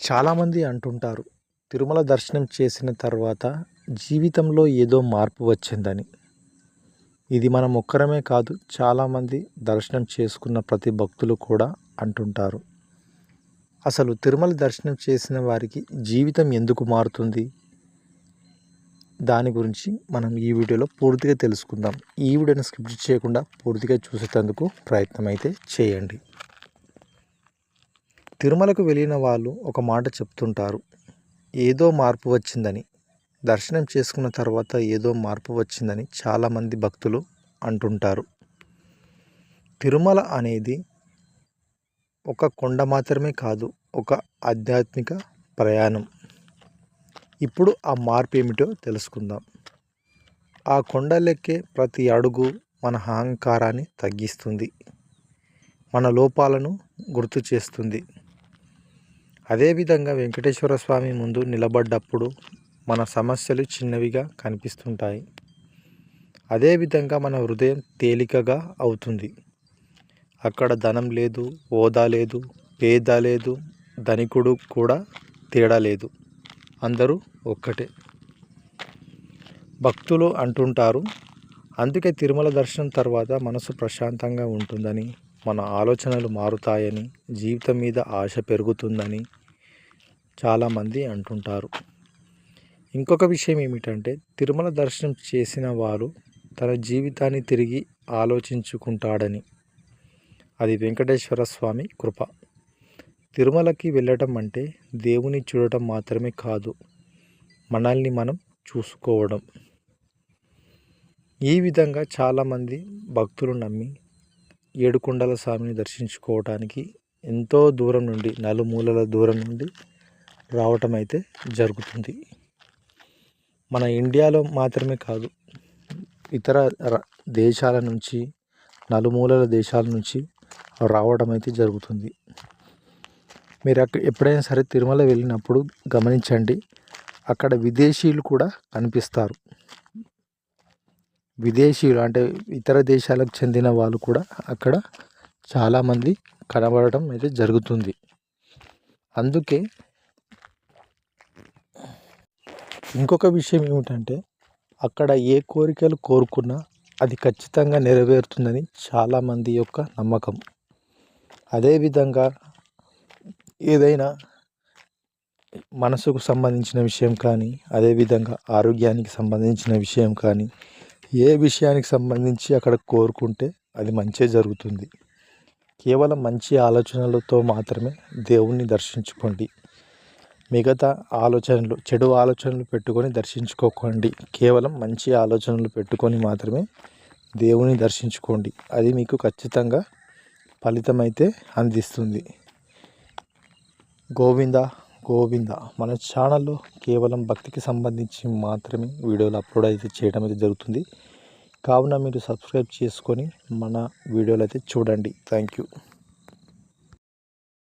చాలామంది అంటుంటారు తిరుమల దర్శనం చేసిన తర్వాత జీవితంలో ఏదో మార్పు వచ్చిందని. ఇది మనం ఒక్కరమే కాదు చాలామంది దర్శనం చేసుకున్న ప్రతి భక్తులు కూడా అంటుంటారు. అసలు తిరుమల దర్శనం చేసిన వారికి జీవితం ఎందుకు మారుతుంది? దాని గురించి మనం ఈ వీడియోలో పూర్తిగా తెలుసుకుందాం. ఈ వీడియోని స్కిప్ చేయకుండా పూర్తిగా చూసేటందుకు ప్రయత్నం అయితే చేయండి. తిరుమలకు వెళ్ళిన వాళ్ళు ఒక మాట చెప్తుంటారు. ఏదో మార్పు వచ్చిందని. దర్శనం చేసుకున్న తర్వాత ఏదో మార్పు వచ్చిందని చాలామంది భక్తులు అంటుంటారు. తిరుమల అనేది ఒక కొండ మాత్రమే కాదు ఒక ఆధ్యాత్మిక ప్రయాణం. ఇప్పుడు ఆ మార్పు ఏమిటో తెలుసుకుందాం. ఆ కొండలెక్కే ప్రతి అడుగు మన అహంకారాన్ని తగ్గిస్తుంది. మన లోపాలను గుర్తు చేస్తుంది. అదేవిధంగా వెంకటేశ్వర స్వామి ముందు నిలబడ్డప్పుడు మన సమస్యలు చిన్నవిగా కనిపిస్తుంటాయి. అదేవిధంగా మన హృదయం తేలికగా అవుతుంది. అక్కడ ధనం లేదు హోదా లేదు పేద లేదు ధనికుడు కూడా తేడా లేదు. అందరూ ఒక్కటే. భక్తులు అంటుంటారు అందుకే తిరుమల దర్శనం తర్వాత మనసు ప్రశాంతంగా ఉంటుందని మన ఆలోచనలు మారుతాయని జీవితం మీద ఆశ పెరుగుతుందని చాలామంది అంటుంటారు. ఇంకొక విషయం ఏమిటంటే తిరుమల దర్శనం చేసిన వారు తన జీవితాన్ని తిరిగి ఆలోచించుకుంటాడని. అది వెంకటేశ్వర స్వామి కృప. తిరుమలకి వెళ్ళటం అంటే దేవుని చూడటం మాత్రమే కాదు మనల్ని మనం చూసుకోవడం. ఈ విధంగా చాలామంది భక్తులు నమ్మి ఏడుకొండల స్వామిని దర్శించుకోవడానికి ఎంతో దూరం నుండి నలుమూలల దూరం నుండి రావటం అయితే జరుగుతుంది. మన ఇండియాలో మాత్రమే కాదు ఇతర దేశాల నుంచి నలుమూలల దేశాల నుంచి రావడం అయితే జరుగుతుంది. మీరు అక్కడ ఎప్పుడైనా సరే తిరుమల వెళ్ళినప్పుడు గమనించండి అక్కడ విదేశీయులు కూడా కనిపిస్తారు. విదేశీయులు అంటే ఇతర దేశాలకు చెందిన వాళ్ళు కూడా అక్కడ చాలామంది కనబడటం అయితే జరుగుతుంది. అందుకే ఇంకొక విషయం ఏమిటంటే అక్కడ ఏ కోరికలు కోరుకున్నా అది ఖచ్చితంగా నెరవేరుతుందని చాలామంది యొక్క నమ్మకం. అదేవిధంగా ఏదైనా మనసుకు సంబంధించిన విషయం కానీ అదేవిధంగా ఆరోగ్యానికి సంబంధించిన విషయం కానీ ఏ విషయానికి సంబంధించి అక్కడ కోరుకుంటే అది మంచే జరుగుతుంది. కేవలం మంచి ఆలోచనలతో మాత్రమే దేవుణ్ణి దర్శించుకోండి. మిగతా ఆలోచనలు చెడు ఆలోచనలు పెట్టుకొని దర్శించుకోకండి. కేవలం మంచి ఆలోచనలు పెట్టుకొని మాత్రమే దేవుని దర్శించుకోండి. అది మీకు ఖచ్చితంగా ఫలితమైతే అందిస్తుంది. గోవింద గోవింద. మన ఛానల్లో కేవలం భక్తికి సంబంధించి మాత్రమే వీడియోలు అప్లోడ్ అయితే చేయడం అయితే జరుగుతుంది. కావున మీరు సబ్స్క్రైబ్ చేసుకొని మన వీడియోలు అయితే చూడండి. Thank you.